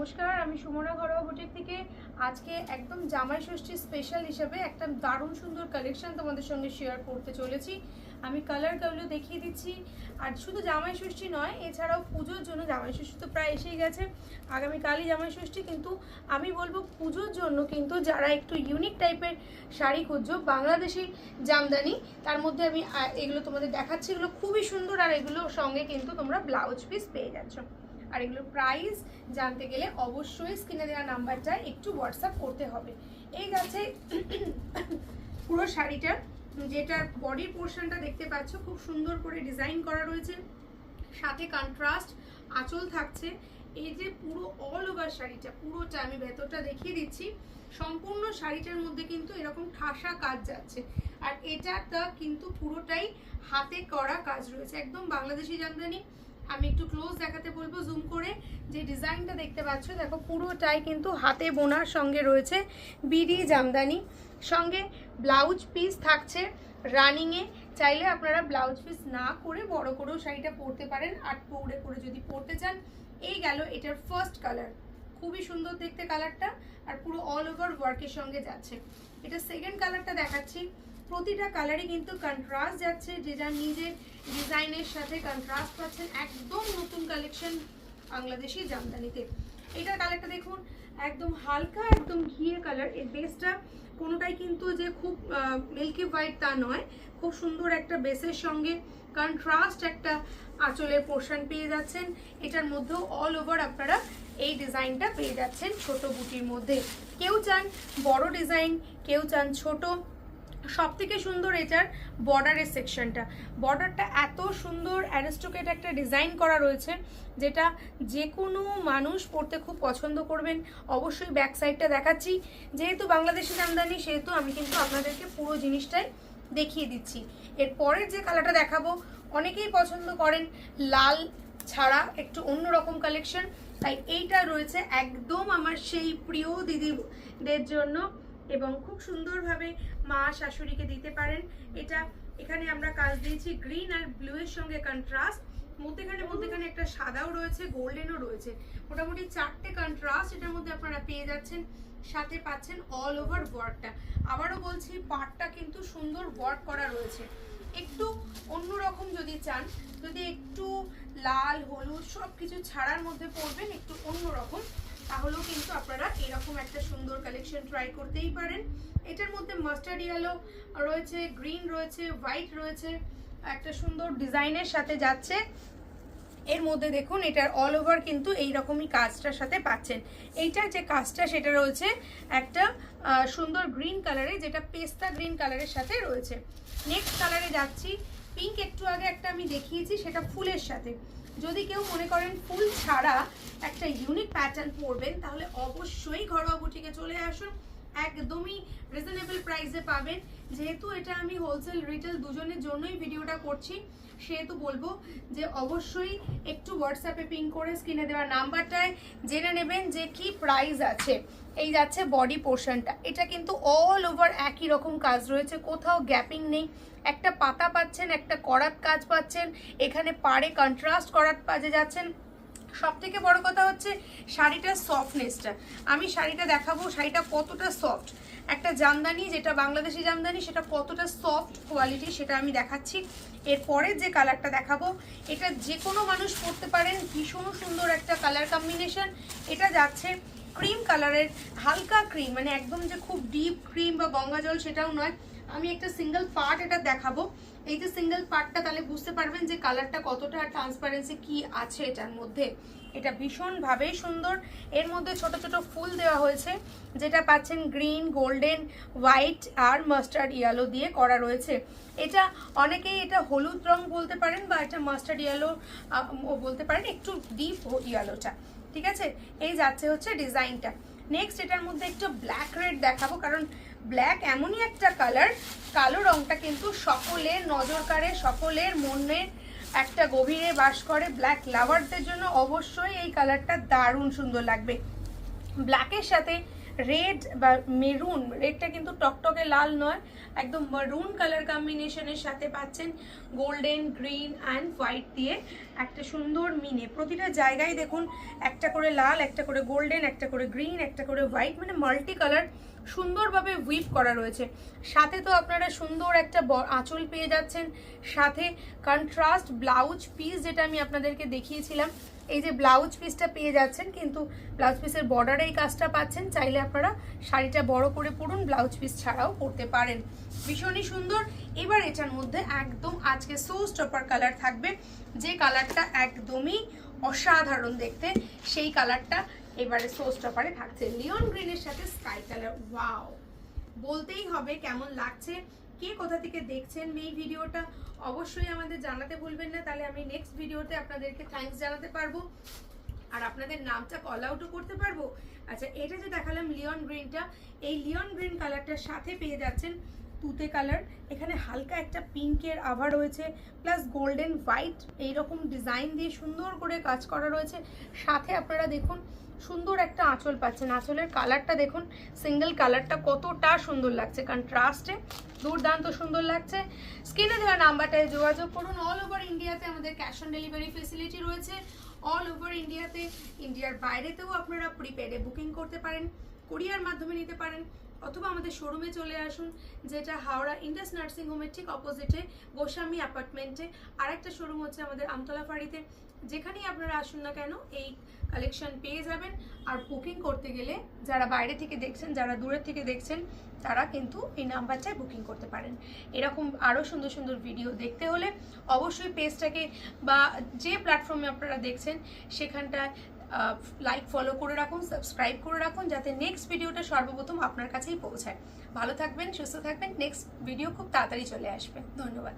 নমস্কার, আমি সুমনা ঘরোয়া বুটিক থেকে আজকে একদম জামাই ষষ্ঠী স্পেশাল হিসাবে একটা দারুণ সুন্দর কালেকশন তোমাদের সঙ্গে শেয়ার করতে চলেছি। আমি কালারগুলো দেখিয়ে দিচ্ছি। আর শুধু জামাই ষষ্ঠী নয়, এছাড়াও পুজোর জন্য জামাই ষষ্ঠী তো প্রায় এসেই গেছে। আগামীকালই জামাই ষষ্ঠী, কিন্তু আমি বলব পুজোর জন্য কিন্তু যারা একটু ইউনিক টাইপের শাড়ি খুঁজছো, বাংলাদেশি জামদানি, তার মধ্যে আমি এগুলো তোমাদের দেখাচ্ছি। এগুলো খুবই সুন্দর আর এগুলোর সঙ্গে কিন্তু তোমরা ব্লাউজ পিস পেয়ে যাচ্ছ। আর এগুলোর প্রাইস জানতে গেলে অবশ্যই স্ক্রিনে দেওয়া নাম্বারটা একটু হোয়াটসঅ্যাপ করতে হবে। এই যাচ্ছে পুরো শাড়িটার, যেটার বডির পোর্শনটা দেখতে পাচ্ছ, খুব সুন্দর করে ডিজাইন করা রয়েছে। সাথে কন্ট্রাস্ট আঁচল থাকছে। এই যে পুরো অল ওভার শাড়িটা, পুরোটা আমি ভেতরটা দেখিয়ে দিচ্ছি। সম্পূর্ণ শাড়িটার মধ্যে কিন্তু এরকম ঠাসা কাজ যাচ্ছে। আর এটাটা কিন্তু পুরোটাই হাতে করা কাজ রয়েছে। একদম বাংলাদেশি জামদানি। আমি একটু ক্লোজ দেখাতে বলব জুম করে যে ডিজাইনটা দেখতে পাচ্ছ, দেখো পুরোটাই কিন্তু হাতে বোনার সঙ্গে রয়েছে বিডি জামদানি। সঙ্গে ব্লাউজ পিস থাকছে রানিংয়ে চাইলে আপনারা ব্লাউজ পিস না করে বড় করেও শাড়িটা পরতে পারেন আর পৌড়ে করে যদি পরতে চান, এই গেল এটার ফার্স্ট কালার খুবই সুন্দর দেখতে কালারটা আর পুরো অল ওভার ওয়ার্কের সঙ্গে যাচ্ছে। এটা সেকেন্ড কালারটা দেখাচ্ছি। প্রতিটা কালারই কিন্তু কন্ট্রাস্ট যাচ্ছে যে যার নিজের ডিজাইনের সাথে কন্ট্রাস্ট পাচ্ছেন। একদম নতুন কালেকশন বাংলাদেশি জামদানিতে। এটার কালারটা দেখুন, একদম হালকা, একদম ঘিয়ে কালারের বেসটা কোনোটাই কিন্তু যে খুব মিল্কি হোয়াইট তা নয়। খুব সুন্দর একটা বেসের সঙ্গে কন্ট্রাস্ট একটা আঁচলের পোর্শন পেয়ে যাচ্ছেন। এটার মধ্যেও অল ওভার আপনারা এই ডিজাইনটা পেয়ে যাচ্ছেন ছোট বুটির মধ্যে। কেউ চান বড় ডিজাইন কেউ চান ছোট। সব থেকে সুন্দর এটার বর্ডারের সেকশনটা বর্ডারটা এত সুন্দর অ্যারিস্টোকেট একটা ডিজাইন করা রয়েছে, যেটা যে কোনো মানুষ পড়তে খুব পছন্দ করবেন। অবশ্যই ব্যাক সাইডটা দেখাচ্ছি। যেহেতু বাংলাদেশি জামদানি, সেহেতু আমি কিন্তু আপনাদেরকে পুরো জিনিসটাই দেখিয়ে দিচ্ছি। এর পরের যে কালারটা দেখাবো, অনেকেই পছন্দ করেন লাল ছাড়া, একটু অন্যরকম কালেকশন তাই এইটা রয়েছে একদম আমার সেই প্রিয় দিদিদের জন্য এবং খুব সুন্দরভাবে মা শাশুড়িকে দিতে পারেন। এটা এখানে আমরা কাজ দিয়েছি গ্রিন আর ব্লু এর সঙ্গে কন্ট্রাস্ট মধ্যেখানে মধ্যেখানে একটা সাদাও রয়েছে, গোল্ডেনও রয়েছে। মোটামুটি চারটে কন্ট্রাস্ট এটার মধ্যে আপনারা পেয়ে যাচ্ছেন। সাথে পাচ্ছেন অল ওভার ওয়ার্কটা আবারও বলছি পাটটা কিন্তু সুন্দর ওয়ার্ক করা রয়েছে। একটু অন্যরকম যদি চান, যদি একটু লাল, হলুদ সব কিছু ছাড়ার মধ্যে পড়বেন, একটু অন্যরকম। তাহলেও কিন্তু আপনারা এরকম একটা সুন্দর কালেকশন ট্রাই করতেই পারেন। এটার মধ্যে মাস্টার্ড ইয়েলো রয়েছে গ্রিন রয়েছে হোয়াইট রয়েছে, একটা সুন্দর ডিজাইনের সাথে যাচ্ছে। এর মধ্যে দেখুন, এটার অল ওভার কিন্তু এই রকমই কাজটার সাথে পাচ্ছেন। এইটার যে কাজটা, সেটা রয়েছে একটা সুন্দর গ্রিন কালারে যেটা পেস্তা গ্রিন কালারের সাথে রয়েছে। নেক্সট কালারে যাচ্ছি। পিঙ্ক একটু আগে একটা আমি দেখিয়েছি, সেটা ফুলের সাথে। যদি কেউ মনে করেন ফুল ছাড়া একটা ইউনিক প্যাটার্ন পরবেন, তাহলে অবশ্যই ঘরোয়া বুটিকে চলে আসুন। একদমই রিজনেবল প্রাইসে পাবেন। যেহেতু এটা আমি হোলসেল রিটেল দুজনের জন্যই ভিডিওটা করছি, সেহেতু বলব যে অবশ্যই একটু হোয়াটসঅ্যাপে পিং করে স্ক্রিনে দেওয়া নাম্বারটায় জেনে নেবেন যে কি প্রাইস আছে। এই যাচ্ছে বডি পোর্শনটা এটা কিন্তু অল ওভার একই রকম কাজ রয়েছে, কোথাও গ্যাপিং নেই। একটা পাতা পাচ্ছেন, একটা করাত কাজ পাচ্ছেন, এখানে পাড়ে কন্ট্রাস্ট করাত কাজে যাচ্ছেন। সব থেকে বড় কথা হচ্ছে শাড়িটার সফটনেসটা আমি শাড়িটা দেখাবো, শাড়িটা কতটা সফট একটা জামদানি, যেটা বাংলাদেশি জামদানি, সেটা কতটা সফট কোয়ালিটি সেটা আমি দেখাচ্ছি। এরপরের যে কালারটা দেখাবো, এটা যে কোনো মানুষ পরতে পারেন, ভীষণ সুন্দর একটা কালার কম্বিনেশন এটা যাচ্ছে ক্রিম কালারের হালকা ক্রিম মানে একদম যে খুব ডিপ ক্রিম বা গঙ্গা জল সেটাও নয়। আমি একটা সিঙ্গেল পার্ট এটা দেখাবো। এই যে সিঙ্গেল পার্টটা তাহলে বুঝতে পারবেন যে কালারটা কতটা ট্রান্সপারেন্সি কি আছে এটার মধ্যে। এটা ভীষণভাবে সুন্দর। এর মধ্যে ছোট ছোট ফুল দেওয়া হয়েছে, যেটা পাচ্ছেন গ্রিন গোল্ডেন হোয়াইট আর মাস্টার্ড ইয়েলো দিয়ে করা রয়েছে। এটা অনেকেই এটা হলুদ রং বলতে পারেন বা এটা মাস্টার্ড ইয়েলো বলতে পারেন একটু ডিপ ইয়েলোটা ঠিক আছে? এই যাচ্ছে হচ্ছে ডিজাইনটা নেক্সট এটার মধ্যে একটু ব্ল্যাক রেড দেখাবো, কারণ ব্ল্যাক এমনই একটা কালার কালো রংটা কিন্তু সকলের নজর কাড়ে, সকলের মনের একটা গভীরে বাস করে। ব্ল্যাক লাভারদের জন্য অবশ্যই এই কালারটা দারুণ সুন্দর লাগবে। ব্ল্যাকের সাথে রেড বা মেরুন রেডটা কিন্তু টকটকে লাল নয়, একদম মারুন কালার কম্বিনেশনের সাথে পাচ্ছেন গোল্ডেন গ্রিন অ্যান্ড হোয়াইট দিয়ে একটা সুন্দর মিনে। প্রতিটা জায়গায় দেখুন একটা করে লাল, একটা করে গোল্ডেন একটা করে গ্রিন একটা করে হোয়াইট মানে মাল্টি কালার সুন্দরভাবে উইপ করা রয়েছে। সাথে তো আপনারা সুন্দর একটা আঁচল পেয়ে যাচ্ছেন। সাথে কন্ট্রাস্ট ব্লাউজ পিস যেটা আমি আপনাদেরকে দেখিয়েছিলাম, এই যে ব্লাউজ পিসটা পেয়ে যাচ্ছেন, কিন্তু ব্লাউজ পিসের বর্ডারে এই কাজটা পাচ্ছেন। চাইলে আপনারা শাড়িটা বড় করে পরুন ব্লাউজ পিস ছাড়াও পরতে পারেন। ভীষণই সুন্দর। এবার এটার মধ্যে একদম আজকে সো স্টপার কালার থাকবে। যে কালারটা একদমই অসাধারণ দেখতে, সেই কালারটা এবারে সো স্টপারে থাকছে লিওন গ্রিনের সাথে স্কাই কালার ওয়াও বলতেই হবে কেমন লাগছে, কে কোথা থেকে দেখছেন এই ভিডিওটা অবশ্যই আমাদের জানাতে ভুলবেন না, তাহলে আমি নেক্সট ভিডিওতে আপনাদেরকে থ্যাঙ্কস জানাতে পারব। আর আপনাদের নামটা কল আউটও করতে পারব। আচ্ছা এটা যে দেখালাম লিওন গ্রিনটা এই লিওন গ্রিন কালারটার সাথে পেয়ে যাচ্ছেন তুতে কালার। এখানে হালকা একটা পিঙ্কের আভা রয়েছে প্লাস গোল্ডেন হোয়াইট এইরকম ডিজাইন দিয়ে সুন্দর করে কাজ করা রয়েছে। সাথে আপনারা দেখুন, সুন্দর একটা আঁচল পাচ্ছেন। আঁচলের কালারটা দেখুন সিঙ্গেল কালারটা কতটা সুন্দর লাগছে। কন্ট্রাস্টে দুর্দান্ত সুন্দর লাগছে। স্ক্রিনে দেওয়া নাম্বারটায় যোগাযোগ করুন। অল ওভার ইন্ডিয়াতে আমাদের ক্যাশ অন ডেলিভারি ফেসিলিটি রয়েছে। অল ওভার ইন্ডিয়াতে ইন্ডিয়ার বাইরেতেও আপনারা প্রিপেডে বুকিং করতে পারেন কোরিয়ার মাধ্যমে নিতে পারেন। অথবা আমাদের শোরুমে চলে আসুন, যেটা হাওড়া ইন্ডাস নার্সিং হোমের ঠিক অপোজিটে গোস্বামী অ্যাপার্টমেন্টে আরেকটা শোরুম হচ্ছে আমাদের আমতলা ফাঁড়িতে। যেখানেই আপনারা আসুন না কেন, এই কালেকশন পেয়ে যাবেন। আর বুকিং করতে গেলে যারা বাইরে থেকে দেখছেন, যারা দূরের থেকে দেখছেন, তারা কিন্তু এই নাম্বারটায় বুকিং করতে পারেন। এরকম আরও সুন্দর সুন্দর ভিডিও দেখতে হলে অবশ্যই পেজটাকে বা যে প্ল্যাটফর্মে আপনারা দেখছেন, সেখানটায় লাইক ফলো করে রাখুন সাবস্ক্রাইব করে রাখুন, যাতে নেক্সট ভিডিওটা সর্বপ্রথম আপনার কাছেই পৌঁছায়। ভালো থাকবেন, সুস্থ থাকবেন নেক্সট ভিডিও খুব তাড়াতাড়ি চলে আসবে। ধন্যবাদ।